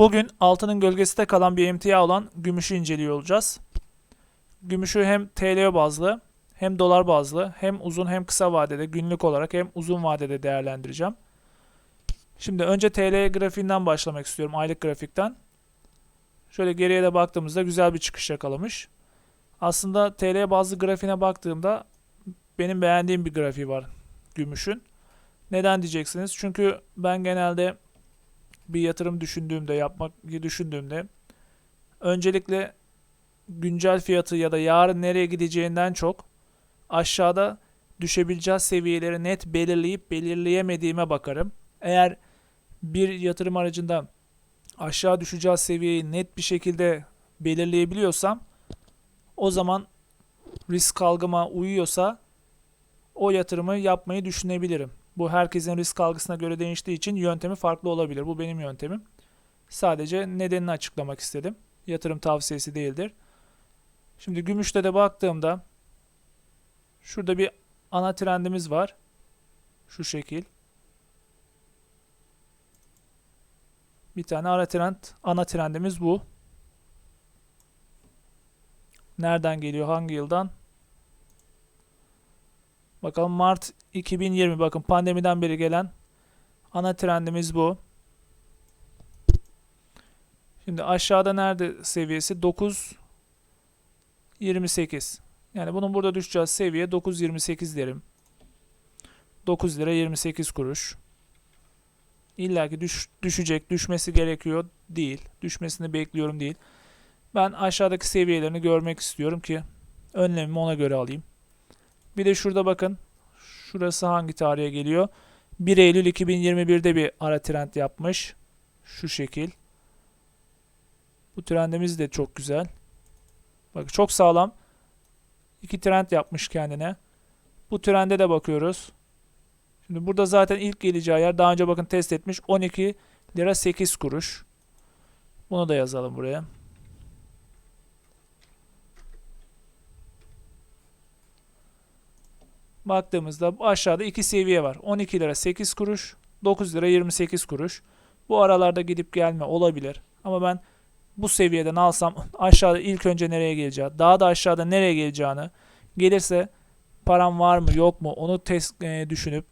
Bugün altının gölgesinde kalan bir emtia olan gümüşü inceliyor olacağız. Gümüşü hem TL bazlı hem dolar bazlı hem uzun hem kısa vadede günlük olarak hem uzun vadede değerlendireceğim. Şimdi önce TL grafiğinden başlamak istiyorum aylık grafikten. Şöyle geriye de baktığımızda güzel bir çıkış yakalamış. Aslında TL bazlı grafiğine baktığımda benim beğendiğim bir grafiği var gümüşün. Neden diyeceksiniz? Çünkü ben genelde bir yatırım düşündüğümde, yapmak düşündüğümde öncelikle güncel fiyatı ya da yarın nereye gideceğinden çok aşağıda düşebileceği seviyeleri net belirleyip belirleyemediğime bakarım. Eğer bir yatırım aracında aşağı düşeceği seviyeyi net bir şekilde belirleyebiliyorsam o zaman risk algıma uyuyorsa o yatırımı yapmayı düşünebilirim. Bu herkesin risk algısına göre değiştiği için yöntemi farklı olabilir. Bu benim yöntemim. Sadece nedenini açıklamak istedim. Yatırım tavsiyesi değildir. Şimdi gümüşte de baktığımda şurada bir ana trendimiz var. Şu şekil. Bir tane ara trend, ana trendimiz bu. Nereden geliyor? Hangi yıldan? Bakalım Mart 2020 bakın pandemiden beri gelen ana trendimiz bu. Şimdi aşağıda nerede seviyesi? 9 28. Yani bunun burada düşeceği seviye 9.28 derim. 9 lira 28 kuruş. İlla ki düş, düşecek, düşmesi gerekiyor değil. Düşmesini bekliyorum değil. Ben aşağıdaki seviyelerini görmek istiyorum ki önlemimi ona göre alayım. Bir de şurada bakın. Şurası hangi tarihe geliyor? 1 Eylül 2021'de bir ara trend yapmış. Şu şekil. Bu trendimiz de çok güzel. Bak çok sağlam. İki trend yapmış kendine. Bu trende de bakıyoruz. Şimdi burada zaten ilk geleceği yer daha önce bakın test etmiş 12 lira 8 kuruş. Bunu da yazalım buraya. Baktığımızda aşağıda iki seviye var. 12 lira 8 kuruş, 9 lira 28 kuruş. Bu aralarda gidip gelme olabilir. Ama ben bu seviyeden alsam aşağıda ilk önce nereye geleceği, daha da aşağıda nereye geleceğini, gelirse param var mı yok mu onu test e, düşünüp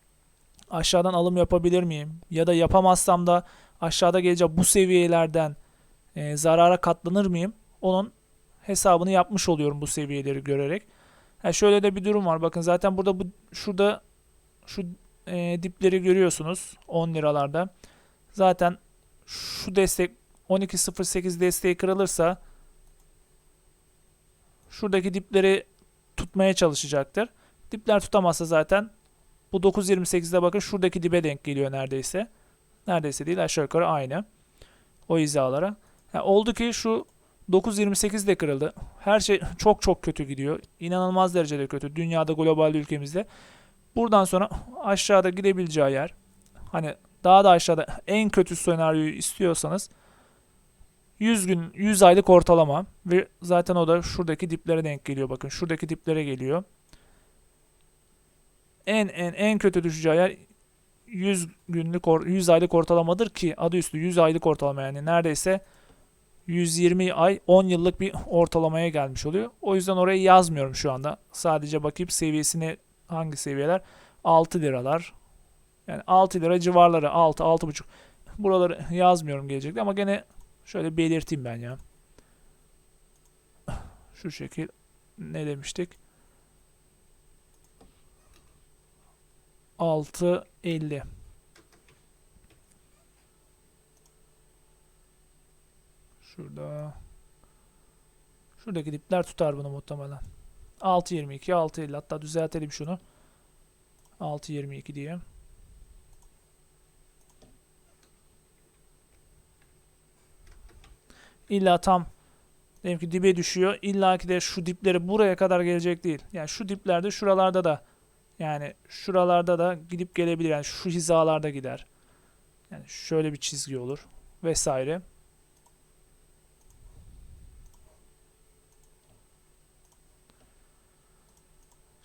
aşağıdan alım yapabilir miyim? Ya da yapamazsam da aşağıda gelecek bu seviyelerden e, zarara katlanır mıyım? Onun hesabını yapmış oluyorum bu seviyeleri görerek. Ha şöyle de bir durum var. Bakın zaten burada bu şurada şu e, dipleri görüyorsunuz 10 liralarda. Zaten şu destek 12.08 desteği kırılırsa şuradaki dipleri tutmaya çalışacaktır. Dipler tutamazsa zaten bu 9.28'de bakın şuradaki dibe denk geliyor neredeyse. Neredeyse değil aşağı yukarı aynı. O hizalara. Yani oldu ki şu 9.28 de kırıldı. Her şey çok çok kötü gidiyor. İnanılmaz derecede kötü. Dünyada, global ülkemizde. Buradan sonra aşağıda gidebileceği yer. Hani daha da aşağıda en kötü senaryoyu istiyorsanız 100 gün 100 aylık ortalama ve zaten o da şuradaki diplere denk geliyor. Bakın şuradaki diplere geliyor. En en en kötü düşeceği yer 100 günlük 100 aylık ortalamadır ki adı üstü 100 aylık ortalama yani neredeyse 120 ay 10 yıllık bir ortalamaya gelmiş oluyor. O yüzden orayı yazmıyorum şu anda. Sadece bakayım seviyesini hangi seviyeler? 6 liralar. Yani 6 lira civarları 6 6,5. Buraları yazmıyorum gelecekte ama gene şöyle belirteyim ben ya. Şu şekil ne demiştik? 6.50 Şurada. Şuradaki dipler tutar bunu muhtemelen. 6.22, 6.50 hatta düzeltelim şunu. 6.22 diye. İlla tam diyelim ki dibe düşüyor. İlla ki de şu dipleri buraya kadar gelecek değil. Yani şu diplerde şuralarda da yani şuralarda da gidip gelebilir. Yani şu hizalarda gider. Yani şöyle bir çizgi olur vesaire.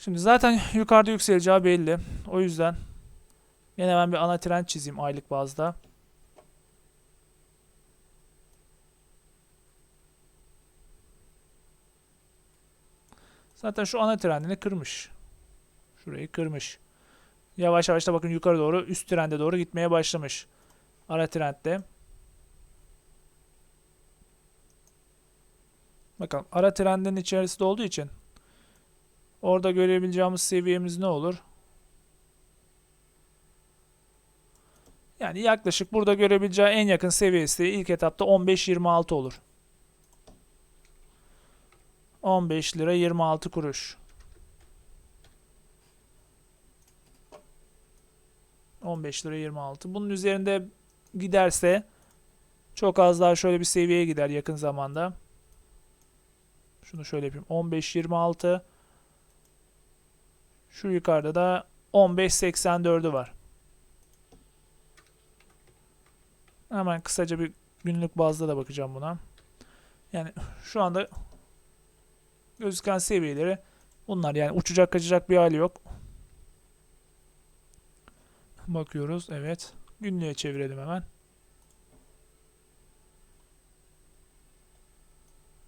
Şimdi zaten yukarıda yükseleceği belli. O yüzden yine ben bir ana trend çizeyim aylık bazda. Zaten şu ana trendini kırmış. Şurayı kırmış. Yavaş yavaş da bakın yukarı doğru üst trende doğru gitmeye başlamış. Ara trendde. Bakalım ara trendin içerisinde olduğu için orada görebileceğimiz seviyemiz ne olur? Yani yaklaşık burada görebileceği en yakın seviyesi ilk etapta 15-26 olur. 15 lira 26 kuruş. 15 lira 26. Bunun üzerinde giderse çok az daha şöyle bir seviyeye gider yakın zamanda. Şunu şöyle yapayım. 15 26 Şu yukarıda da 15 84'ü var. Hemen kısaca bir günlük bazda da bakacağım buna. Yani şu anda gözüken seviyeleri bunlar. Yani uçacak kaçacak bir hali yok. Bakıyoruz. Evet. Günlüğe çevirelim hemen.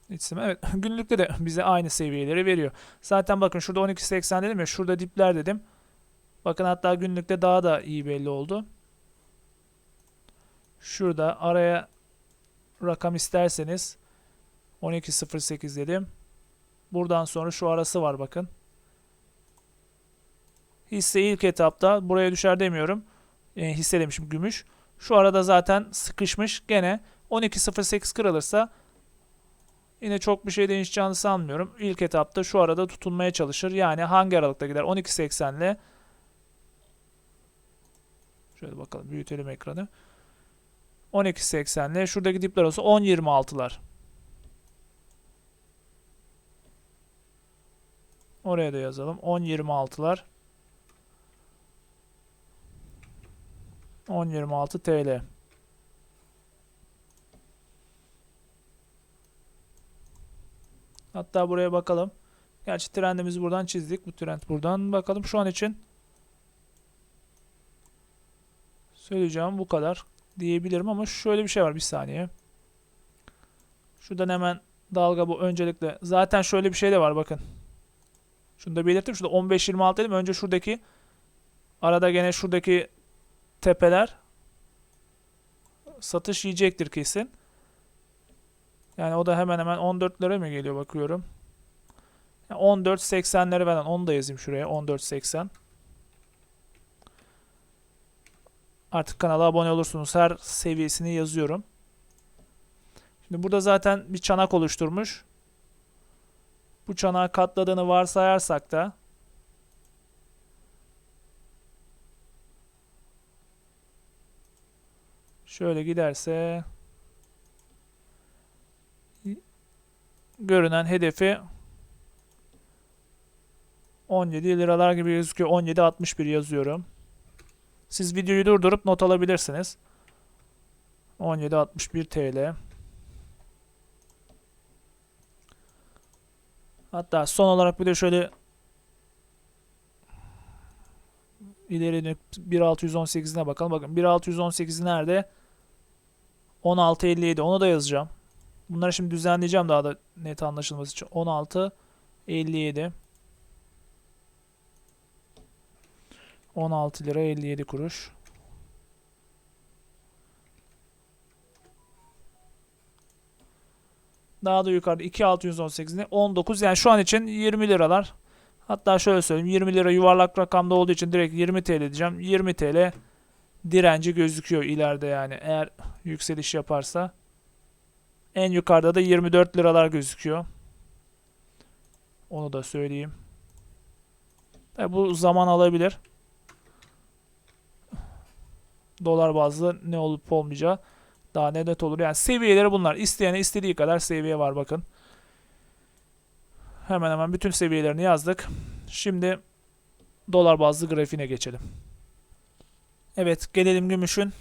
İçsim. Evet. Günlükte de bize aynı seviyeleri veriyor. Zaten bakın şurada 12.80 dedim ya. Şurada dipler dedim. Bakın hatta günlükte daha da iyi belli oldu. Şurada araya rakam isterseniz 12.08 dedim. Buradan sonra şu arası var bakın. Hisse ilk etapta buraya düşer demiyorum. E, hisse demişim gümüş. Şu arada zaten sıkışmış. Gene 12.08 kırılırsa yine çok bir şey değişeceğini sanmıyorum. İlk etapta şu arada tutunmaya çalışır. Yani hangi aralıkta gider? 12.80 ile şöyle bakalım büyütelim ekranı. 12.80 ile şuradaki dipler olsa 10.26'lar. Oraya da yazalım. 10.26'lar. 10.26 TL. Hatta buraya bakalım. Gerçi trendimizi buradan çizdik. Bu trend buradan. Bakalım şu an için söyleyeceğim bu kadar diyebilirim ama şöyle bir şey var bir saniye. Şuradan hemen dalga bu öncelikle. Zaten şöyle bir şey de var bakın. Şunu da belirttim. Şurada 15-26 dedim. Önce şuradaki arada gene şuradaki tepeler satış yiyecektir kesin. Yani o da hemen hemen 14 lira mı geliyor bakıyorum. Yani 14.80'leri veren onu da yazayım şuraya 14.80. Artık kanala abone olursunuz. Her seviyesini yazıyorum. Şimdi burada zaten bir çanak oluşturmuş. Bu çanağı katladığını varsayarsak da şöyle giderse görünen hedefi 17 liralar gibi gözüküyor. 17.61 yazıyorum. Siz videoyu durdurup not alabilirsiniz. 17.61 TL. Hatta son olarak bir de şöyle ileri 1618'ine bakalım. Bakın 1618 nerede? 1657 onu da yazacağım. Bunları şimdi düzenleyeceğim daha da net anlaşılması için. 1657 16 lira 57 kuruş. Daha da yukarıda 2618 ne? 19 yani şu an için 20 liralar. Hatta şöyle söyleyeyim 20 lira yuvarlak rakamda olduğu için direkt 20 TL diyeceğim. 20 TL direnci gözüküyor ileride yani eğer yükseliş yaparsa. En yukarıda da 24 liralar gözüküyor. Onu da söyleyeyim. Tabi bu zaman alabilir. Dolar bazlı ne olup olmayacağı daha ne net olur. Yani seviyeleri bunlar. İsteyene istediği kadar seviye var bakın. Hemen hemen bütün seviyelerini yazdık. Şimdi dolar bazlı grafiğine geçelim. Evet gelelim gümüşün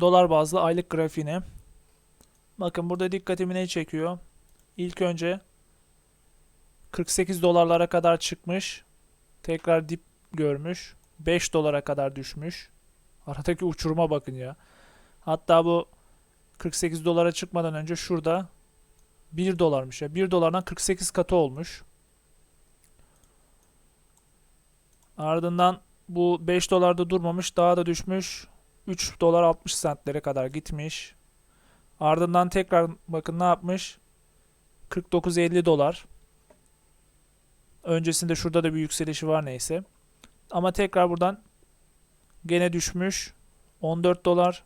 dolar bazlı aylık grafiğine. Bakın burada dikkatimi ne çekiyor? İlk önce 48 dolarlara kadar çıkmış. Tekrar dip görmüş. 5 dolara kadar düşmüş. Aradaki uçuruma bakın ya. Hatta bu 48 dolara çıkmadan önce şurada 1 dolarmış ya. 1 dolardan 48 katı olmuş. Ardından bu 5 dolarda durmamış daha da düşmüş. 3 dolar 60 centlere kadar gitmiş. Ardından tekrar bakın ne yapmış? 49.50 dolar. Öncesinde şurada da bir yükselişi var neyse. Ama tekrar buradan gene düşmüş. 14 dolar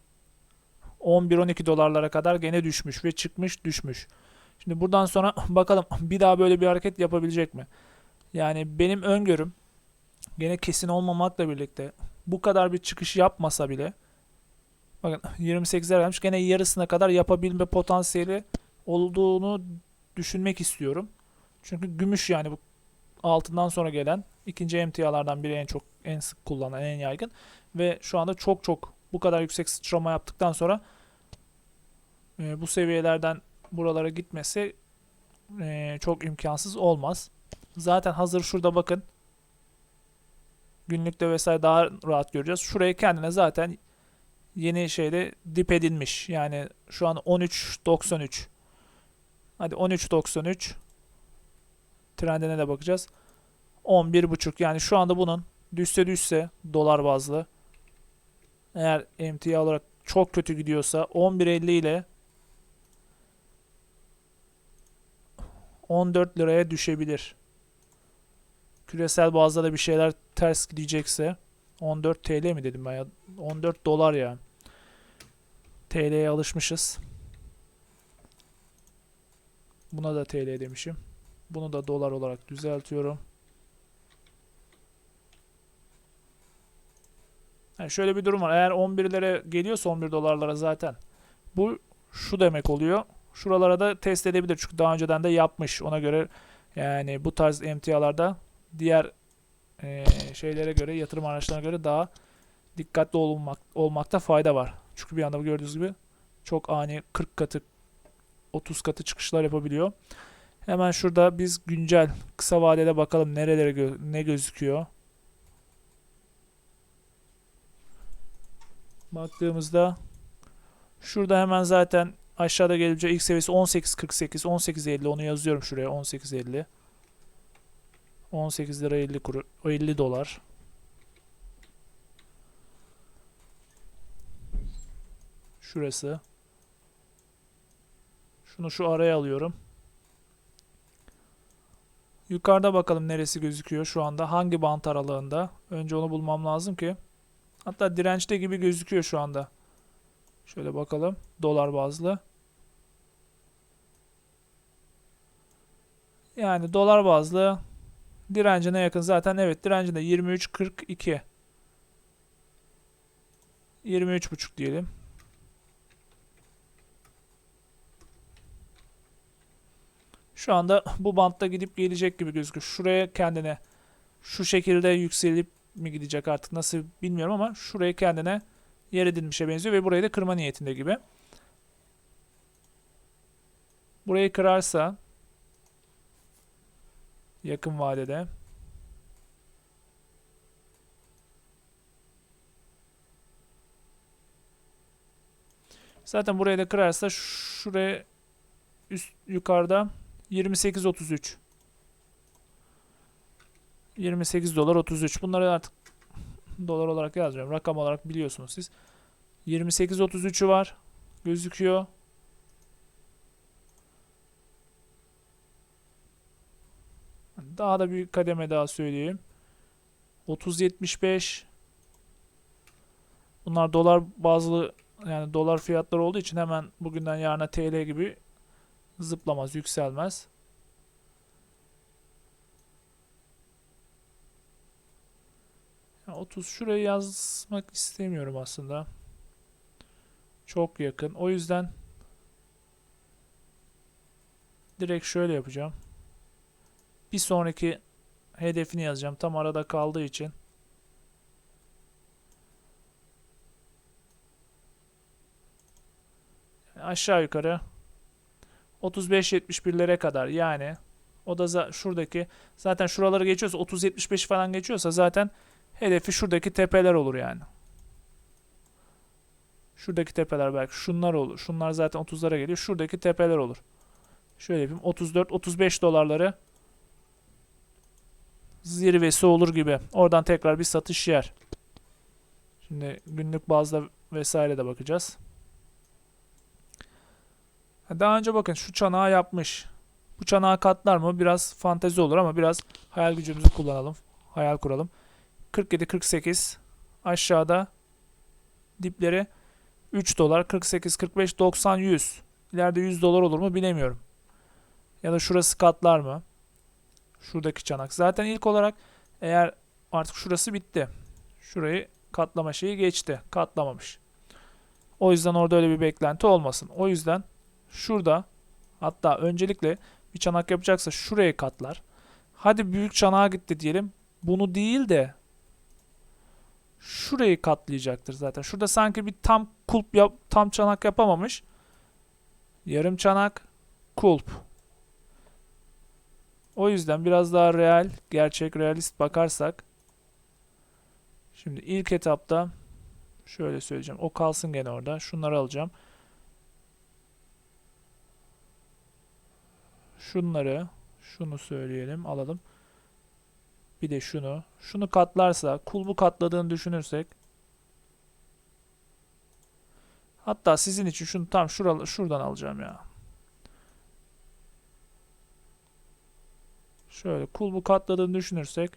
11-12 dolarlara kadar gene düşmüş ve çıkmış düşmüş. Şimdi buradan sonra bakalım bir daha böyle bir hareket yapabilecek mi? Yani benim öngörüm gene kesin olmamakla birlikte bu kadar bir çıkış yapmasa bile bakın 28'ler gelmiş gene yarısına kadar yapabilme potansiyeli olduğunu düşünmek istiyorum. Çünkü gümüş yani bu altından sonra gelen ikinci emtialardan biri en çok en sık kullanılan en yaygın ve şu anda çok çok bu kadar yüksek sıçrama yaptıktan sonra e, bu seviyelerden buralara gitmesi e, çok imkansız olmaz. Zaten hazır şurada bakın günlükte vesaire daha rahat göreceğiz. Şurayı kendine zaten yeni şeyde dip edilmiş. Yani şu an 13.93 Hadi 13.93 trendine de bakacağız. 11.5 yani şu anda bunun düşse düşse dolar bazlı eğer emtia olarak çok kötü gidiyorsa 11.50 ile 14 liraya düşebilir. Küresel bazda da bir şeyler ters gidecekse 14 TL mi dedim ben ya? 14 dolar ya. TL'ye alışmışız. Buna da TL demişim. Bunu da dolar olarak düzeltiyorum. Yani şöyle bir durum var. Eğer 11'lere geliyorsa 11 dolarlara zaten bu şu demek oluyor. Şuralara da test edebilir. Çünkü daha önceden de yapmış. Ona göre yani bu tarz emtialarda diğer e, şeylere göre, yatırım araçlarına göre daha dikkatli olmak, olmakta fayda var. Çünkü bir anda gördüğünüz gibi çok ani 40 katı 30 katı çıkışlar yapabiliyor. Hemen şurada biz güncel kısa vadede bakalım nerelere gö- ne gözüküyor. Baktığımızda şurada hemen zaten aşağıda gelince ilk seviyesi 18.48 18.50 onu yazıyorum şuraya 18.50 18 lira 50 kuru 50 dolar. Şurası. Şunu şu araya alıyorum. Yukarıda bakalım neresi gözüküyor şu anda. Hangi bant aralığında. Önce onu bulmam lazım ki. Hatta dirençte gibi gözüküyor şu anda. Şöyle bakalım. Dolar bazlı. Yani dolar bazlı direncine yakın zaten. Evet direncinde 23.42. 23.5 diyelim. Şu anda bu bantta gidip gelecek gibi gözüküyor. Şuraya kendine şu şekilde yükselip mi gidecek artık nasıl bilmiyorum ama şurayı kendine yer edilmişe benziyor ve burayı da kırma niyetinde gibi. Burayı kırarsa yakın vadede Zaten burayı da kırarsa şuraya üst yukarıda 28.33 28 dolar 33. Bunları artık dolar olarak yazmıyorum. Rakam olarak biliyorsunuz siz. 28.33'ü var. Gözüküyor. Daha da bir kademe daha söyleyeyim. 30.75 Bunlar dolar bazlı yani dolar fiyatları olduğu için hemen bugünden yarına TL gibi zıplamaz, yükselmez. Ya 30 şuraya yazmak istemiyorum aslında. Çok yakın. O yüzden direkt şöyle yapacağım. Bir sonraki hedefini yazacağım. Tam arada kaldığı için. Aşağı yukarı 35-71'lere kadar yani o da şuradaki zaten şuraları geçiyorsa 30-75 falan geçiyorsa zaten hedefi şuradaki tepeler olur yani. Şuradaki tepeler belki şunlar olur. Şunlar zaten 30'lara geliyor. Şuradaki tepeler olur. Şöyle yapayım. 34-35 dolarları zirvesi olur gibi. Oradan tekrar bir satış yer. Şimdi günlük bazda vesaire de bakacağız. Ha, Daha önce bakın şu çanağı yapmış. Bu çanağı katlar mı? Biraz fantezi olur ama biraz hayal gücümüzü kullanalım. Hayal kuralım. 47-48 aşağıda dipleri 3 dolar 48 45 90 100 ileride 100 dolar olur mu bilemiyorum ya da şurası katlar mı şuradaki çanak. Zaten ilk olarak eğer artık şurası bitti. Şurayı katlama şeyi geçti. Katlamamış. O yüzden orada öyle bir beklenti olmasın. O yüzden şurada hatta öncelikle bir çanak yapacaksa şurayı katlar. Hadi büyük çanağa gitti diyelim. Bunu değil de şurayı katlayacaktır zaten. Şurada sanki bir tam kulp yap, tam çanak yapamamış. Yarım çanak kulp. O yüzden biraz daha real, gerçek realist bakarsak şimdi ilk etapta şöyle söyleyeceğim. O kalsın gene orada. Şunları alacağım. Şunları şunu söyleyelim, alalım. Bir de şunu. Şunu katlarsa, kulbu katladığını düşünürsek. Hatta sizin için şunu tam şuralı, şuradan alacağım ya. Şöyle kulbu katladığını düşünürsek.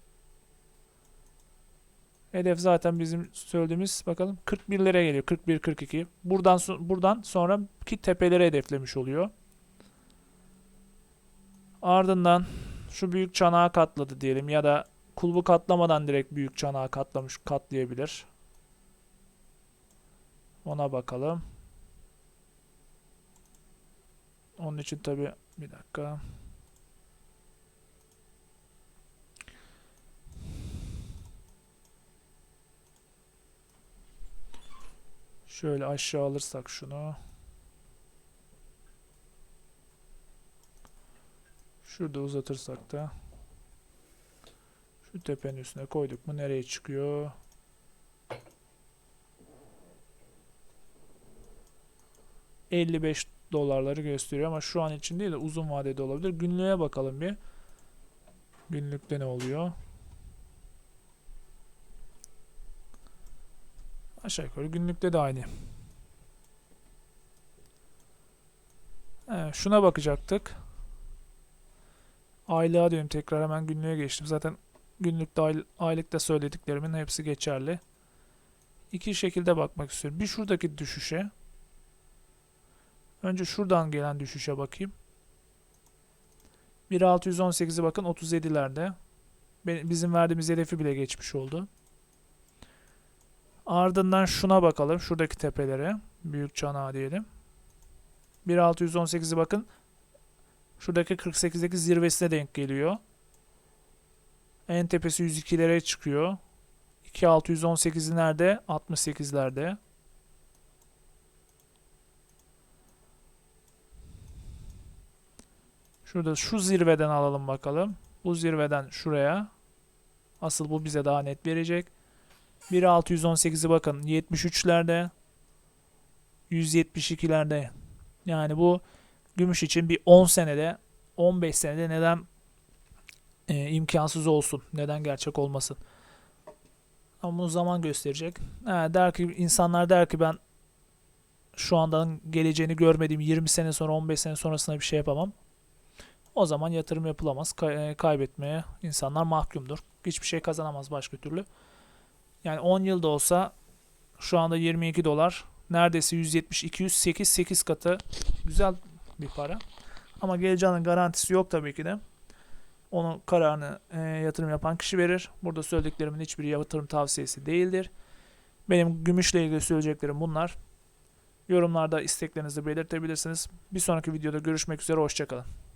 Hedef zaten bizim söylediğimiz bakalım 41'lere geliyor. 41 42. Buradan buradan sonraki tepeleri hedeflemiş oluyor. Ardından şu büyük çanağı katladı diyelim ya da kulbu katlamadan direkt büyük çanağı katlamış katlayabilir. Ona bakalım. Onun için tabi bir dakika. Şöyle aşağı alırsak şunu. Şurada uzatırsak da şu tepenin üstüne koyduk mu nereye çıkıyor? ...55 dolarları gösteriyor ama şu an için değil de uzun vadede olabilir. Günlüğe bakalım bir. Günlükte ne oluyor? Aşağı yukarı günlükte de aynı. Evet, şuna bakacaktık. Aylığa diyorum tekrar hemen günlüğe geçtim. Zaten günlükte ay- aylıkta söylediklerimin hepsi geçerli. İki şekilde bakmak istiyorum. Bir şuradaki düşüşe. Önce şuradan gelen düşüşe bakayım. 1.618'i bakın 37'lerde. Be- Bizim verdiğimiz hedefi bile geçmiş oldu. Ardından şuna bakalım. Şuradaki tepelere. Büyük çanağı diyelim. 1.618'i bakın. Şuradaki 48'deki zirvesine denk geliyor. En tepesi 102'lere çıkıyor. 2618'i nerede? 68'lerde. Şurada şu zirveden alalım bakalım. Bu zirveden şuraya. Asıl bu bize daha net verecek. 1.618'i bakın 73'lerde. 172'lerde. Yani bu gümüş için bir 10 senede 15 senede neden e, imkansız olsun? Neden gerçek olmasın? Ama bunu zaman gösterecek. Ha, der ki insanlar der ki ben şu andan geleceğini görmediğim 20 sene sonra 15 sene sonrasında bir şey yapamam. O zaman yatırım yapılamaz. Kay- e, kaybetmeye insanlar mahkumdur. Hiçbir şey kazanamaz başka türlü. Yani 10 yılda olsa şu anda 22 dolar. Neredeyse 170, 208, 8 katı güzel bir para. Ama geleceğinin garantisi yok tabii ki de. Onun kararını e, yatırım yapan kişi verir. Burada söylediklerimin hiçbiri yatırım tavsiyesi değildir. Benim gümüşle ilgili söyleyeceklerim bunlar. Yorumlarda isteklerinizi belirtebilirsiniz. Bir sonraki videoda görüşmek üzere. Hoşçakalın.